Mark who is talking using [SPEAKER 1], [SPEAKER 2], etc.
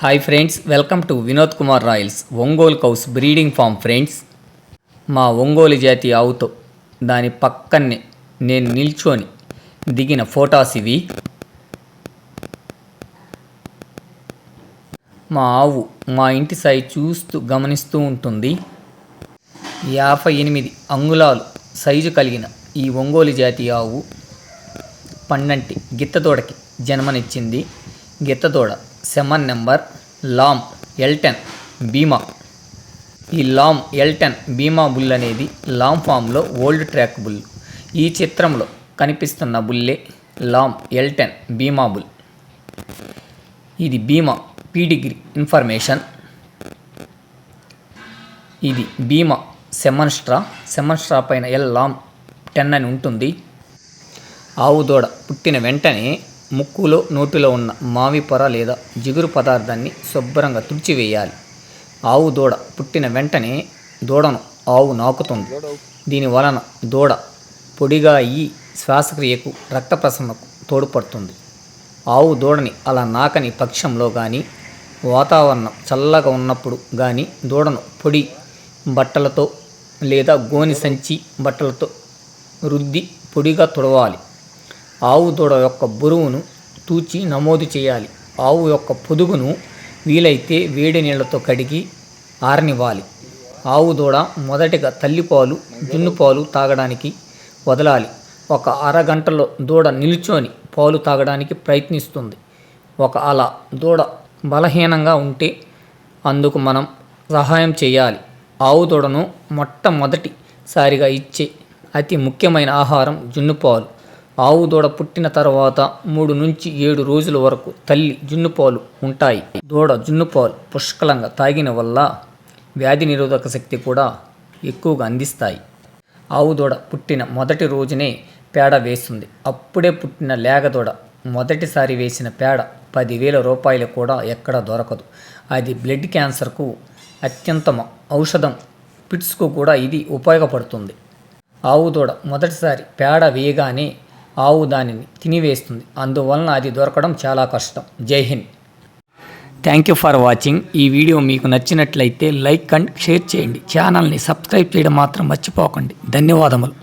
[SPEAKER 1] Hi friends welcome to Vinod Kumar royals Ongole cows breeding farm friends మా ఒంగోలు జాతి ఆవుతో దాని పక్కనే నేను నిల్చొని దిగిన ఫోటాస్ ఇవి. మా ఆవు మా ఇంటి సై చూస్తూ గమనిస్తూ ఉంటుంది. యాభై ఎనిమిది అంగుళాలు సైజు కలిగిన ఈ ఒంగోలు జాతి ఆవు పన్నంటి గిత్తతోడకి జన్మనిచ్చింది. గిత్తతోడ సెమన్ నెంబర్ లామ్ ఎల్టెన్ బీమా ఈ లామ్ ఎల్టెన్ బీమా బుల్ అనేది లామ్ ఫామ్లో ఓల్డ్ ట్రాక్ బుల్. ఈ చిత్రంలో కనిపిస్తున్న బుల్లే లామ్ ఎల్టెన్ బీమా బుల్. ఇది బీమా పీడిగ్రీ ఇన్ఫర్మేషన్. ఇది బీమా సెమన్స్ట్రా సెమన్స్ట్రా పైన ఎల్ లామ్ టెన్ అని ఉంటుంది. ఆవు దూడ పుట్టిన వెంటనే ముక్కులో నోటిలో ఉన్న మావి పొర లేదా జిగురు పదార్థాన్ని శుభ్రంగా తుడిచివేయాలి. ఆవు దూడ పుట్టిన వెంటనే దూడను ఆవు నాకుతుంది. దీని వలన దూడ పొడిగా అయ్యి శ్వాసక్రియకు రక్త ప్రసరణకు తోడ్పడుతుంది. ఆవు దూడని అలా నాకని పక్షంలో కానీ వాతావరణం చల్లగా ఉన్నప్పుడు కానీ దూడను పొడి బట్టలతో లేదా గోని సంచి బట్టలతో రుద్ది పొడిగా తుడవాలి. ఆవు దూడ యొక్క బరువును తూచి నమోదు చేయాలి. ఆవు యొక్క పొదుగును వీలైతే వేడి నీళ్ళతో కడిగి ఆరనివ్వాలి. ఆవు దూడ మొదటిగా తల్లిపాలు జున్నుపాలు తాగడానికి వదలాలి. ఒక అరగంటలో దూడ నిలుచొని పాలు తాగడానికి ప్రయత్నిస్తుంది. ఒక అలా దూడ బలహీనంగా ఉంటే అందుకు మనం సహాయం చేయాలి. ఆవు దూడను మొట్టమొదటిసారిగా ఇచ్చే అతి ముఖ్యమైన ఆహారం జున్నుపాలు. ఆవు దూడ పుట్టిన తర్వాత మూడు నుంచి ఏడు రోజుల వరకు తల్లి జున్నుపాలు ఉంటాయి. దూడ జున్నుపాలు పుష్కలంగా తాగిన వల్ల వ్యాధి నిరోధక శక్తి కూడా ఎక్కువగా అందిస్తాయి. ఆవు దూడ పుట్టిన మొదటి రోజునే పేడ వేస్తుంది. అప్పుడే పుట్టిన లేగదూడ మొదటిసారి వేసిన పేడ పదివేల రూపాయలు కూడా ఎక్కడ దొరకదు. అది బ్లడ్ క్యాన్సర్కు అత్యంతమ ఔషధం. పిట్స్కు కూడా ఇది ఉపయోగపడుతుంది. ఆవు దూడ మొదటిసారి పేడ వేయగానే ఆవు దానిని తినివేస్తుంది. అందువలన అది దొరకడం చాలా కష్టం. Jai Hind. Thank you for watching ఈ వీడియో మీకు నచ్చినట్లయితే లైక్ అండ్ షేర్ చేయండి. ఛానల్ని సబ్స్క్రైబ్ చేయడం మాత్రం మర్చిపోకండి. ధన్యవాదములు.